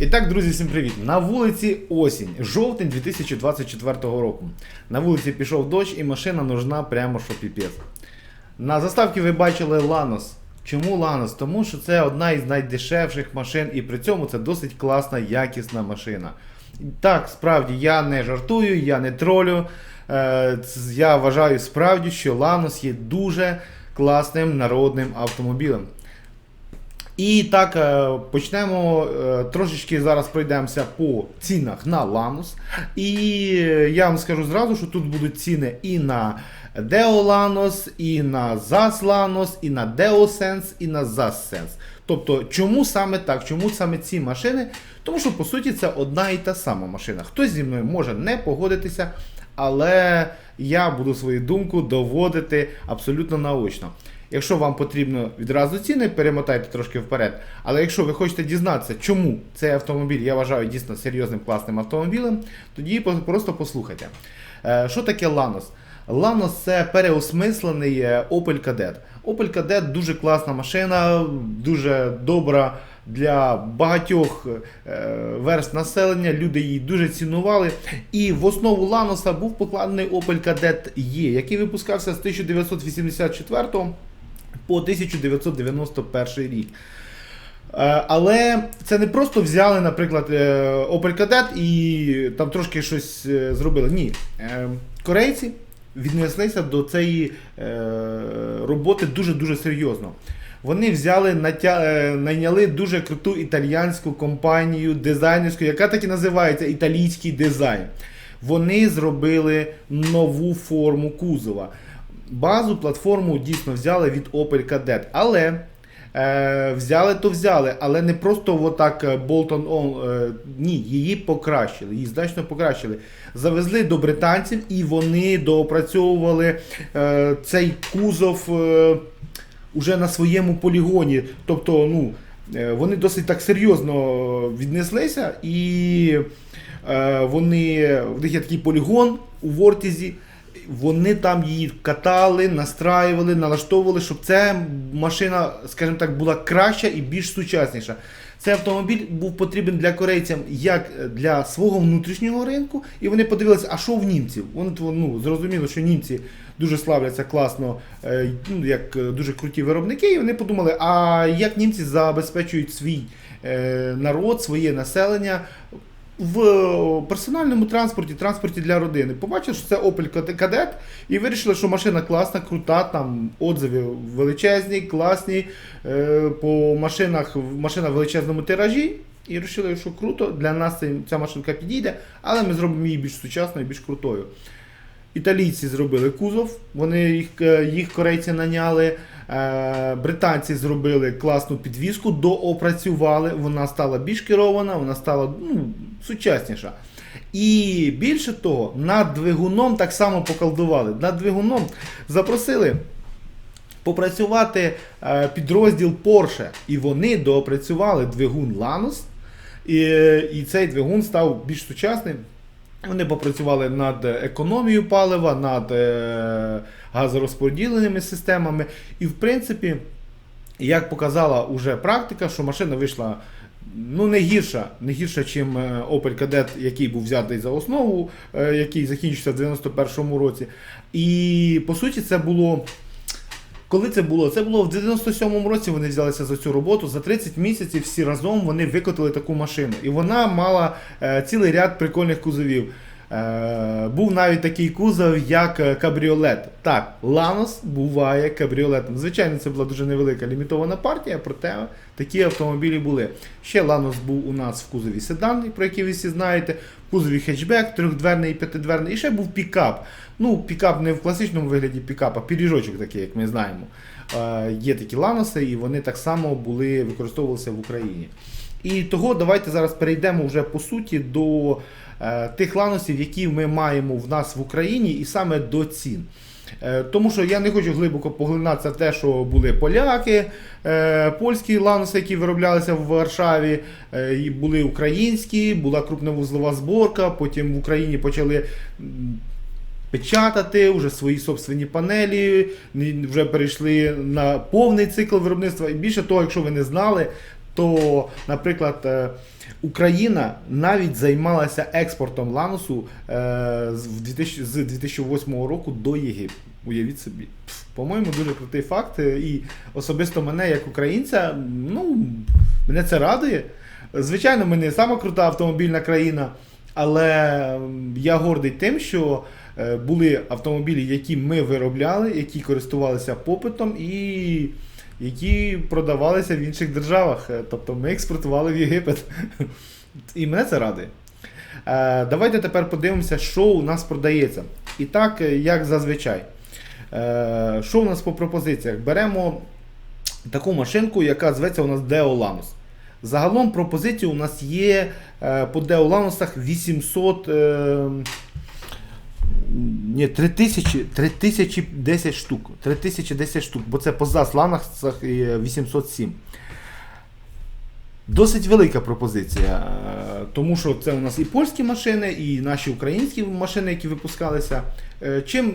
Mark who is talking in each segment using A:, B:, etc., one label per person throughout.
A: І так, друзі, всім привіт! На вулиці осінь, жовтень 2024 року. На вулиці пішов дощ і машина нужна прямо що піпець. На заставці ви бачили Ланос. Чому Ланос? Тому що це одна із найдешевших машин, і при цьому це досить класна, якісна машина. Так, справді, я не жартую, я не тролю. Е, Я вважаю справді, що Ланос є дуже класним народним автомобілем. І так, е, почнемо е, трошечки зараз пройдемося по цінах на Lanus. І е, я вам скажу зразу, що тут будуть ціни і на Deo Lanos, і на ZAS Lanos, і на DeoSense, і на ZAS Тобто, чому саме так? Чому саме ці машини? Тому що по суті це одна і та сама машина. Хтось зі мною може не погодитися, але я буду свою думку доводити абсолютно наочно. Якщо вам потрібно відразу ціни, перемотайте трошки вперед. Але якщо ви хочете дізнатися, чому цей автомобіль я вважаю дійсно серйозним класним автомобілем, тоді просто послухайте. Е, Що таке Lanos? Lanos це переосмислений е, Opel Kadett. Opel Kadett дуже класна машина, дуже добра для багатьох е, верст населення. Люди її дуже цінували. І в основу Ланоса був покладений Opel Kadett E, який випускався з 1984 по 1991 рік. Е, Але це не просто взяли, наприклад, е, Opel Kadett і там трошки щось е, зробили. Ні. Корейці віднеслися до цієї роботи дуже-дуже серйозно. Вони взяли, натя... найняли дуже круту італіянську компанію дизайнерську, яка так і називається італійський дизайн. Вони зробили нову форму кузова. Базу платформу дійсно взяли від Opel Kadett, але е, взяли то взяли, але не просто отак е, Bolton on, е, ні, її покращили, її значно покращили. Завезли до британців і вони доопрацьовували е, цей кузов е, уже на своєму полігоні. Тобто, ну, е, вони досить так серйозно віднеслися і е, вони, в них є такий полігон у Вортізі. Вони там її катали, настраювали, налаштовували, щоб ця машина, скажімо так, була краща і більш сучасніша. Цей автомобіль був потрібен для корейцям як для свого внутрішнього ринку, і вони подивилися, а що в німців? Вони ну, зрозуміло, що німці дуже славляться класно, е, ну, як е, дуже круті виробники, і вони подумали, а як німці забезпечують свій е, народ, своє населення в персональному транспорті, транспорті для родини. Побачили, що це Opel Kadett і вирішили, що машина класна, крута, там отзиви величезні, класні. Е, по машинах, машина в величезному тиражі. І вирішили, що круто, для нас ця машинка підійде, але ми зробимо її більш сучасною, більш крутою. Італійці зробили кузов, вони їх, е, їх корейці наняли. Е, Британці зробили класну підвіску, доопрацювали. Вона стала більш керована, вона стала ну, сучасніша. І більше того, над двигуном так само поколдували. Над двигуном запросили попрацювати е, підрозділ Porsche. І вони доопрацювали двигун Lanos. І, і цей двигун став більш сучасним. Вони попрацювали над економією палива, над е, газорозподіленими системами. І, в принципі, як показала уже практика, що машина вийшла ну, не гірша, не гірша, ніж Opel Kadett, який був взятий за основу, е, який закінчився в 91-му році. І по суті, це було. Коли це було? Це було в 97-му році. Вони взялися за цю роботу. За 30 місяців всі разом вони викотили таку машину. І вона мала е, цілий ряд прикольних кузовів. Е, був навіть такий кузов, як е, кабріолет. Так, Ланос буває кабріолетом. Звичайно, це була дуже невелика лімітована партія, проте такі автомобілі були. Ще Ланос був у нас в кузові седан, про який ви всі знаєте, в кузові хетчбек, трьохдверний п'ятидверний. І ще був пікап. Ну, пікап не в класичному вигляді пікапа, піріжочок такий, як ми знаємо. Е, є такі ланоси, і вони так само були, використовувалися в Україні. І того давайте зараз перейдемо вже по суті до е, тих ланосів, які ми маємо в нас в Україні, і саме до цін. Е, Тому що я не хочу глибоко поглинатися в те, що були поляки, польські ланоси, які вироблялися в Варшаві, були українські, була крупновузлова зборка, потім в Україні почали печатати вже свої собственні панелі, вже перейшли на повний цикл виробництва. І більше того, якщо ви не знали, то, наприклад, е, Україна навіть займалася експортом ланосу е, з в 2000 з 2008 року до Єгипту. Уявіть собі. По-моєму, дуже крутий факт. е, І особисто мене, як українця, ну, мене це радує. Звичайно, ми не сама крута автомобільна країна, але я гордий тим, що були автомобілі, які ми виробляли, які користувалися попитом і які продавалися в інших державах. Е, Тобто ми експортували в Єгипет. І мене це радує. Е, Давайте тепер подивимося, що у нас продається. І так, е, як зазвичай. Е, Що у нас по пропозиціях? Беремо таку машинку, яка зветься у нас Deolanus. Загалом пропозиції у нас є е, по Lanusах 800. Ні, 3000, 3010 штук. 3010 штук, бо це по ЗАЗ Lanusах е, 807. Досить велика пропозиція, е, тому що це у нас і польські машини, і наші українські машини, які випускалися. Е, Чим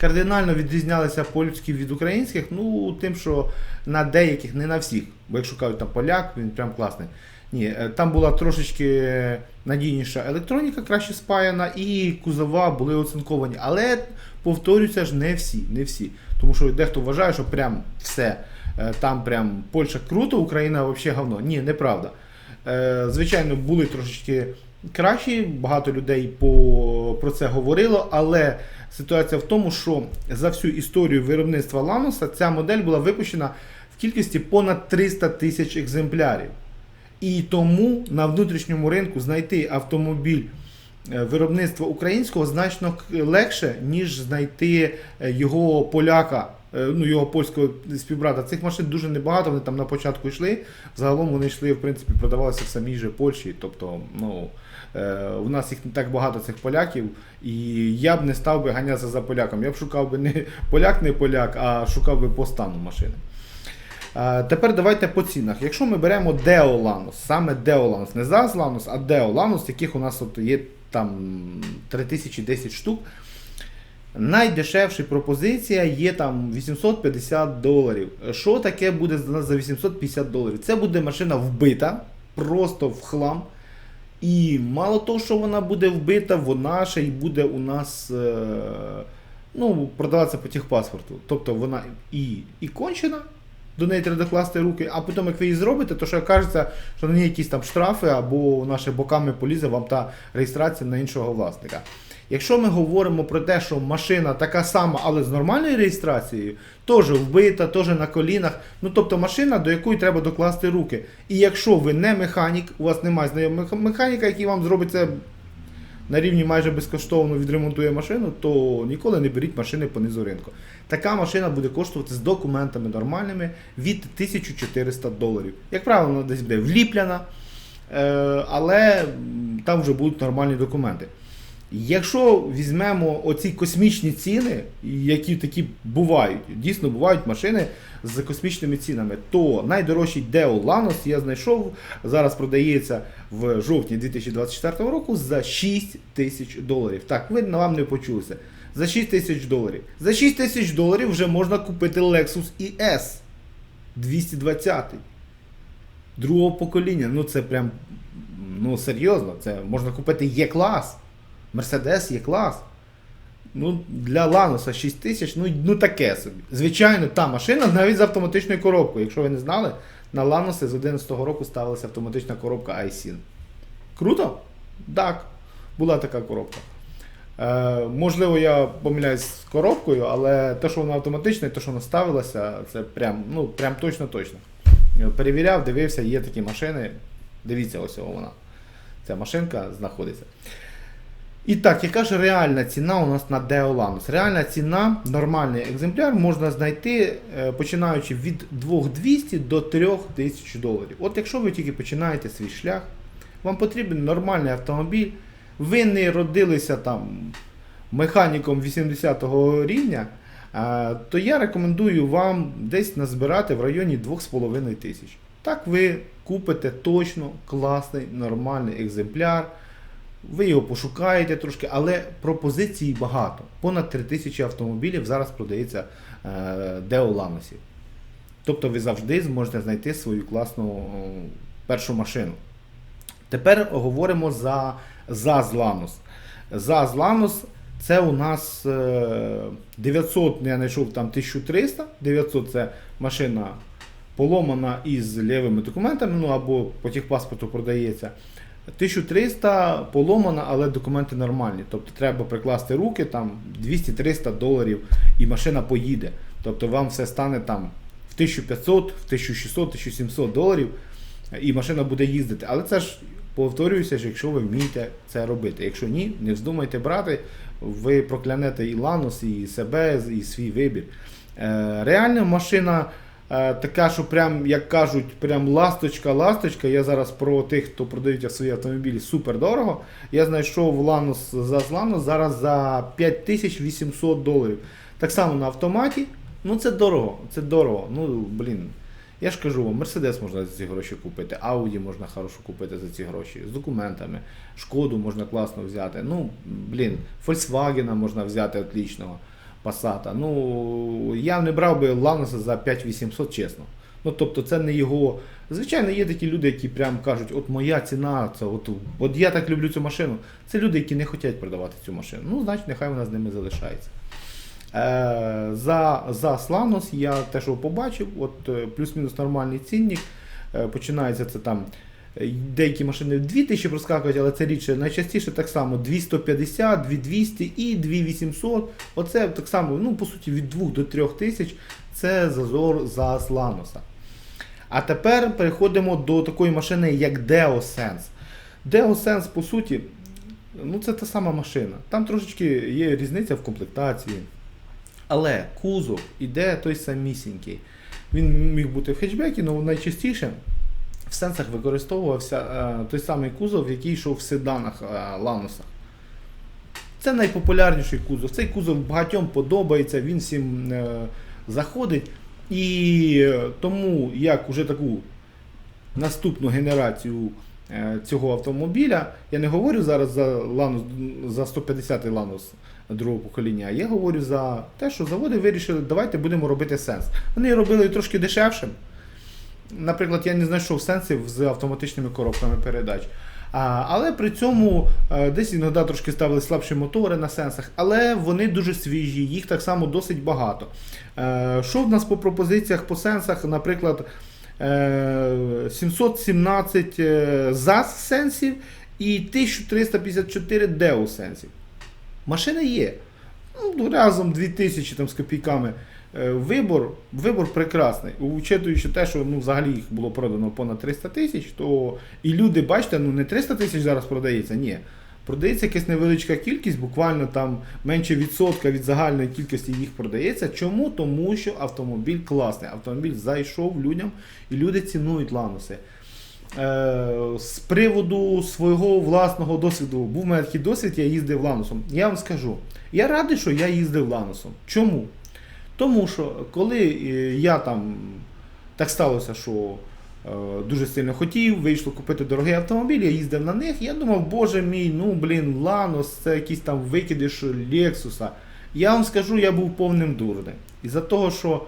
A: кардинально відрізнялися польські від українських? Ну, тим, що на деяких, не на всіх. Бо якщо кажуть там поляк, він прям класний. Ні, е, там була трошечки надійніша електроніка, краще спаяна, і кузова були оцинковані. Але повторюся ж, не всі, не всі. Тому що дехто вважає, що прям все. е, Там прям Польща круто, Україна взагалі говно. Ні, неправда. Е, Звичайно, були трошечки кращі, багато людей по, про це говорило, але ситуація в тому, що за всю історію виробництва Лануса ця модель була випущена в кількості понад 300 тисяч екземплярів. І тому на внутрішньому ринку знайти автомобіль е, виробництва українського значно легше, ніж знайти е, його поляка, е, ну його польського співбрата. Цих машин дуже небагато, вони там на початку йшли. Загалом вони йшли, в принципі, продавалися в самій же Польщі. Тобто, ну. У нас їх не так багато цих поляків, і я б не став би ганятися за поляком. Я б шукав би не поляк, не поляк, а шукав би по стану машини. Тепер давайте по цінах. Якщо ми беремо Lanus, саме Lanus, не Lanus, а Lanus, яких у нас от є там 3010 штук. Найдешевша пропозиція є там 850 доларів. Що таке буде за за 850 доларів? Це буде машина вбита, просто в хлам. І мало того, що вона буде вбита, вона ще й буде у нас е, ну, продаватися по техпаспорту. Тобто вона і, і кончена, до неї треба докласти руки, а потім, як ви її зробите, то що кажеться, що на ній якісь там штрафи або наші боками полізе вам та реєстрація на іншого власника. Якщо ми говоримо про те, що машина така сама, але з нормальною реєстрацією, теж вбита, теж на колінах. Ну тобто машина, до якої треба докласти руки. І якщо ви не механік, у вас немає знайомого механіка, який вам зробить це на рівні майже безкоштовно відремонтує машину, то ніколи не беріть машини по низу ринку. Така машина буде коштувати з документами нормальними від 1400 доларів. Як правило, вона десь буде вліпляна, е, але там вже будуть нормальні документи. Якщо візьмемо оці космічні ціни, які такі бувають, дійсно бувають машини з космічними цінами, то найдорожчий Deo Lanos я знайшов, зараз продається в жовтні 2024 року за 6 тисяч доларів. Так, видно, вам не почулося. За 6 тисяч доларів. За 6 тисяч доларів вже можна купити Lexus ES 220 другого покоління. Ну це прям ну серйозно, це можна купити Є-клас. Мерседес Є-клас. Ну, для Лануса 6 тисяч, ну, ну таке собі. Звичайно, та машина навіть з автоматичною коробкою. Якщо ви не знали, на Лануси з 2011 року ставилася автоматична коробка iSyn. Круто? Так, була така коробка. Е, можливо, я помиляюсь з коробкою, але те, що вона автоматична, і те, що вона ставилася, це прям, ну, прям точно-точно. Перевіряв, дивився, є такі машини. Дивіться, ось вона. Ця машинка знаходиться. І так, яка ж реальна ціна у нас на Deolanus? Реальна ціна, нормальний екземпляр можна знайти е, починаючи від 2200 до 3000 доларів. От якщо ви тільки починаєте свій шлях, вам потрібен нормальний автомобіль, ви не родилися там механіком 80-го рівня, е, то я рекомендую вам десь назбирати в районі 2,5 тисяч. Так ви купите точно класний нормальний екземпляр. Ви його пошукаєте трошки, але пропозицій багато. Понад 3000 автомобілів зараз продається е, Део Ланосів. Тобто ви завжди зможете знайти свою класну першу машину. Тепер говоримо за ЗАЗ Ланос. ЗАЗ Ланос це у нас е, 900, я знайшов там 1300. 900 це машина поломана із лівими документами, ну або по техпаспорту продається. 1300 поломана, але документи нормальні. Тобто треба прикласти руки, там 200-300 доларів і машина поїде. Тобто вам все стане там в 1500, в 1600, 1700 доларів і машина буде їздити. Але це ж повторююся, ж, якщо ви вмієте це робити. Якщо ні, не вздумайте брати, ви проклянете і Ланос, і себе, і свій вибір. Е, реально машина така, що прям, як кажуть, прям ласточка-ласточка. Я зараз про тих, хто продають свої автомобілі супер дорого. Я знайшов Ланос за Ланос зараз за 5800 доларів. Так само на автоматі. Ну це дорого, це дорого. Ну, блін. Я ж кажу вам, Мерседес можна за ці гроші купити, Ауді можна хорошо купити за ці гроші, з документами, шкоду можна класно взяти. Ну, блін, Volkswagen можна взяти отлічного Passat. Ну, я не брав би Ланоса за 5800, чесно. Ну, тобто, це не його. Звичайно, є такі люди, які прям кажуть, от моя ціна, це от, от я так люблю цю машину. Це люди, які не хочуть продавати цю машину. Ну, значить, нехай вона з ними залишається. Е, за, за Сланос я те, що побачив, от е, плюс-мінус нормальний цінник. Е, починається це там. Е, Деякі машини 2000 проскакують, але це рідше. Найчастіше так само 250, 2200 і 2800. Оце так само, ну по суті, від 2 до 3 тисяч це зазор за Сланоса. А тепер переходимо до такої машини, як DeoSense. DeoSense, по суті, ну це та сама машина. Там трошечки є різниця в комплектації. Але кузов іде той самісінький. Він міг бути в хетчбекі, але найчастіше в сенсах використовувався е, той самий кузов, який йшов в седанах е, Ланосах. Це найпопулярніший кузов. Цей кузов багатьом подобається, він всім е, заходить. І тому як уже таку наступну генерацію цього автомобіля, я не говорю зараз за Ланос, за 150 Ланос другого покоління, а я говорю за те, що заводи вирішили, давайте будемо робити сенс. Вони робили трошки дешевшим. Наприклад, я не знайшов сенсів з автоматичними коробками передач. А, але при цьому е, десь іноді трошки ставили слабші мотори на сенсах, але вони дуже свіжі, їх так само досить багато. Е, що в нас по пропозиціях по сенсах, наприклад, е, 717 е, ЗАЗ сенсів і 1354 DEO сенсів. Машини є. Ну, разом 2000 там, з копійками. Е, Вибор, вибор прекрасний. Учитуючи те, що ну, взагалі їх було продано понад 300 тисяч, то і люди, бачите, ну не 300 тисяч зараз продається, ні. Продається якась невеличка кількість, буквально там менше відсотка від загальної кількості їх продається. Чому? Тому що автомобіль класний. Автомобіль зайшов людям і люди цінують ланоси. Е, з приводу свого власного досвіду, був у мене такий досвід, я їздив ланосом. Я вам скажу, я радий, що я їздив ланосом. Чому? Тому що коли е, я там так сталося, що е, дуже сильно хотів, вийшло купити дорогий автомобіль, я їздив на них, я думав, боже мій, ну блін, Ланос, це якийсь там викидиш Лексуса. Я вам скажу, я був повним дурним. Із-за того, що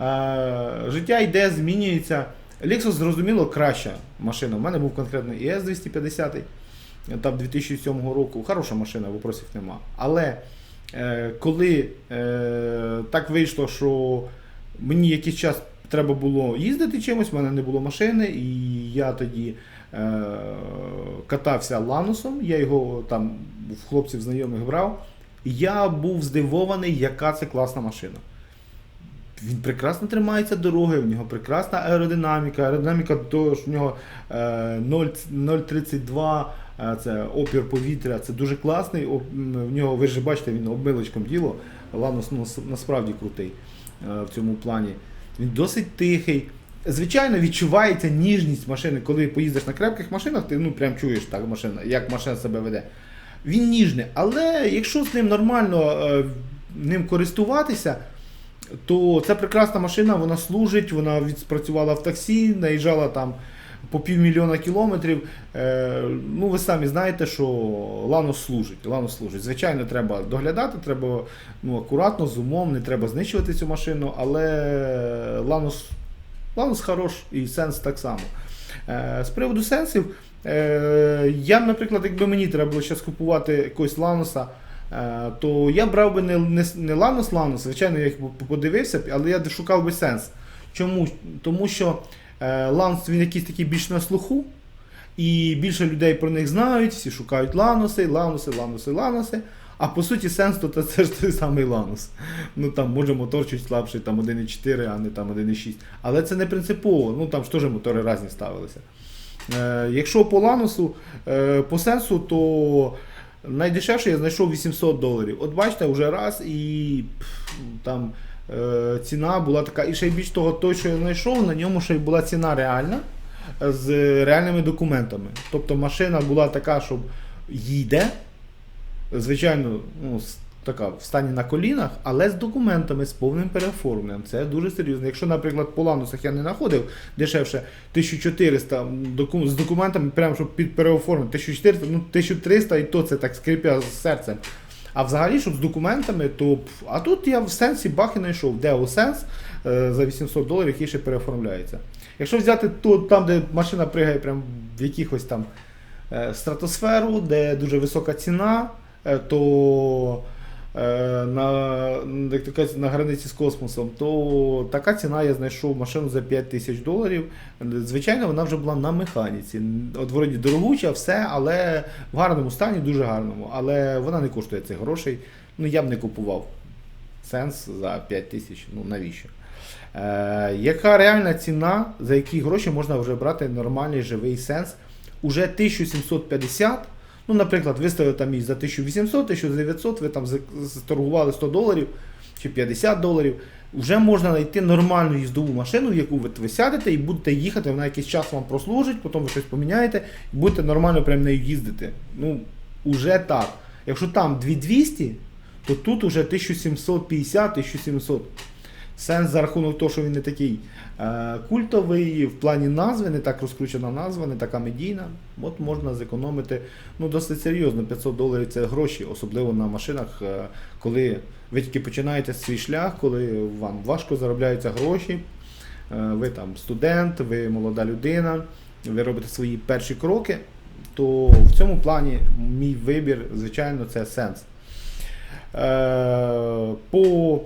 A: е, життя йде, змінюється. Lexus, зрозуміло, краща машина. У мене був конкретно ES 250 там 2007 року. Хороша машина, вопросів нема. Але коли е, так вийшло, що мені якийсь час треба було їздити чимось, в мене не було машини, і я тоді е, катався ланусом, я його там в хлопців знайомих брав. Я був здивований, яка це класна машина. Він прекрасно тримається дороги, в нього прекрасна аеродинаміка. Аеродинаміка що в нього е, 0,32 е, це опір повітря, це дуже класний. В нього, ви ж бачите, він обмилочком діло. Ланос насправді крутий е, в цьому плані. Він досить тихий. Звичайно, відчувається ніжність машини, коли поїздиш на крепких машинах, ти ну прям чуєш так машина, як машина себе веде. Він ніжний, але якщо з ним нормально е, ним користуватися, то це прекрасна машина, вона служить, вона відпрацювала в таксі, наїжджала там по півмільйона кілометрів. Е, ну, ви самі знаєте, що Ланос служить. Ланос служить. Звичайно, треба доглядати, треба ну, акуратно, з умом, не треба знищувати цю машину, але Ланос Ланос хорош і сенс так само. Е, з приводу сенсів, е, я, наприклад, якби мені треба було зараз купувати якогось Ланоса, то я брав би не, не, не Ланос Ланос, звичайно, я їх подивився, але я шукав би сенс. Чому? Тому що е, Ланос він якийсь такий більш на слуху, і більше людей про них знають, всі шукають ланоси, ланоси, ланоси, ланоси. А по суті, сенс то це ж той самий ланос. Ну там може мотор чуть слабший, там 1,4, а не там 1,6. Але це не принципово. Ну там ж теж мотори різні ставилися. Е, якщо по ланосу, е, по сенсу, то найдешевше я знайшов 800 доларів. От бачите, вже раз і пф, там ціна була така. І ще й більш того, той, що я знайшов, на ньому ще й була ціна реальна е, з реальними документами. Тобто машина була така, щоб їде, звичайно, ну, така в стані на колінах, але з документами, з повним переоформленням. Це дуже серйозно. Якщо, наприклад, по ланусах я не знаходив дешевше 1400 доку- з документами, прямо щоб під переоформити 1400, ну 1300 і то це так скрипя з серцем. А взагалі, щоб з документами, то. А тут я в сенсі бах і знайшов, де сенс за 800 доларів, який ще переоформляється. Якщо взяти то, там, де машина пригає прям в якихось там е, стратосферу, де дуже висока ціна, е, то е, на, то кажуть, на границі з космосом, то така ціна я знайшов машину за 5 тисяч доларів. Звичайно, вона вже була на механіці. От вроді дорогуча, все, але в гарному стані, дуже гарному. Але вона не коштує цих грошей. Ну я б не купував. Сенс за 5 тисяч. Ну навіщо? Е, яка реальна ціна, за які гроші можна вже брати нормальний живий сенс? Уже 1750. Ну, наприклад, виставили там її за 1800, 1900, ви там за- торгували 100 доларів чи 50 доларів. Вже можна знайти нормальну їздову машину, в яку ви, ви сядете і будете їхати, вона якийсь час вам прослужить, потім ви щось поміняєте і будете нормально прям нею їздити. Ну, уже так. Якщо там 2200, то тут уже 1750-1700. Сенс за рахунок того, що він не такий е, культовий в плані назви, не так розкручена назва, не така медійна. От можна зекономити ну, досить серйозно. 500 доларів це гроші, особливо на машинах, е, коли ви тільки починаєте свій шлях, коли вам важко заробляються гроші. Е, ви там студент, ви молода людина, ви робите свої перші кроки, то в цьому плані мій вибір, звичайно, це сенс. Е, по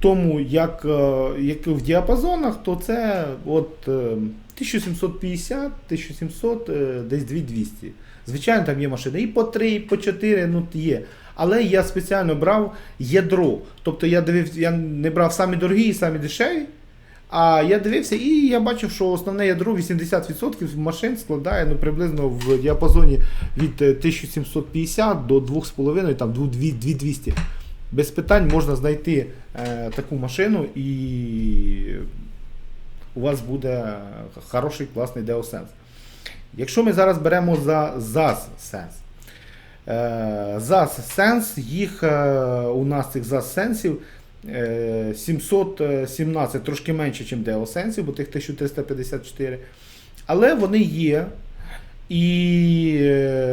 A: тому, як, е, як в діапазонах, то це от е, 1750, 1700, е, десь 2200. Звичайно, там є машини і по 3, і по 4, ну є. Але я спеціально брав ядро. Тобто я дивився, я не брав самі дорогі і самі дешеві. А я дивився і я бачив, що основне ядро 80% машин складає ну, приблизно в діапазоні від е, 1750 до 2,5, там 2200. Без питань можна знайти е, таку машину і у вас буде хороший класний DeoSense. Якщо ми зараз беремо за ZAS Sense, е, ZAS Sense, їх е, у нас цих ZAS сенсів е, 717, трошки менше, ніж DeoSense, бо тих 1354. Але вони є. І е,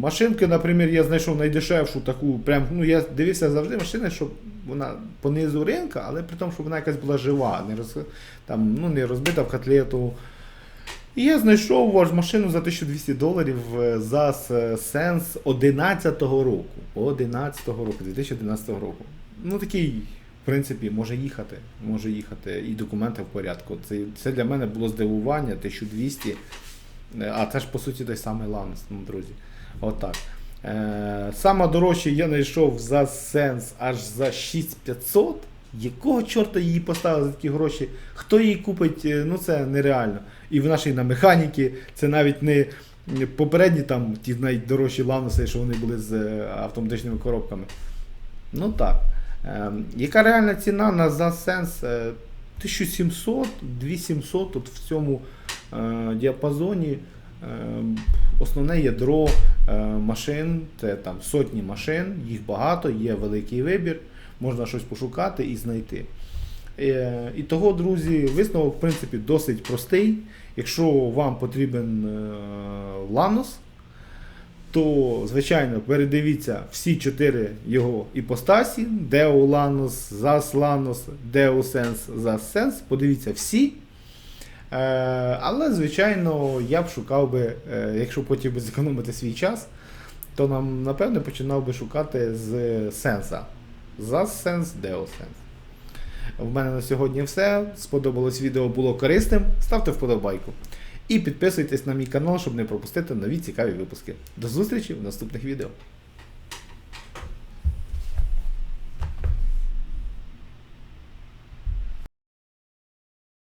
A: машинки, наприклад, я знайшов найдешевшу таку, прям, ну я дивився завжди машини, щоб вона по низу ринка, але при тому, щоб вона якась була жива, не, роз, там, ну, не розбита в котлету. І я знайшов машину за 1200 доларів е, за Sense 11-го року. 11-го року, 2011 року. Ну такий, в принципі, може їхати. Може їхати і документи в порядку. Це, це для мене було здивування, 1200. Е, А це ж по суті той самий Ланос, ну, друзі. Отак. Е, саме дорожче я знайшов за Sense аж за 6500. Якого чорта її поставили за такі гроші? Хто її купить? Е, Ну це нереально. І вона ще й на механіки, це навіть не попередні там ті найдорожчі ланоси, що вони були з е, автоматичними коробками. Ну так. Е, яка реальна ціна на ZaSense? Е, 1700, 2700 тут в цьому е, діапазоні. Е, основне ядро е, машин, це там сотні машин, їх багато, є великий вибір, можна щось пошукати і знайти. Е, і того, друзі, висновок в принципі досить простий. Якщо вам потрібен е, Ланос, то, звичайно, передивіться всі чотири його іпостасі: Deo Sense, ZAS Sense. Подивіться всі. Е, але, звичайно, я б шукав би, е, якщо хотів би зекономити свій час, то нам, напевне, починав би шукати з сенса. За сенс, део сенс. В мене на сьогодні все. Сподобалось відео, було корисним. Ставте вподобайку. І підписуйтесь на мій канал, щоб не пропустити нові цікаві випуски. До зустрічі в наступних відео.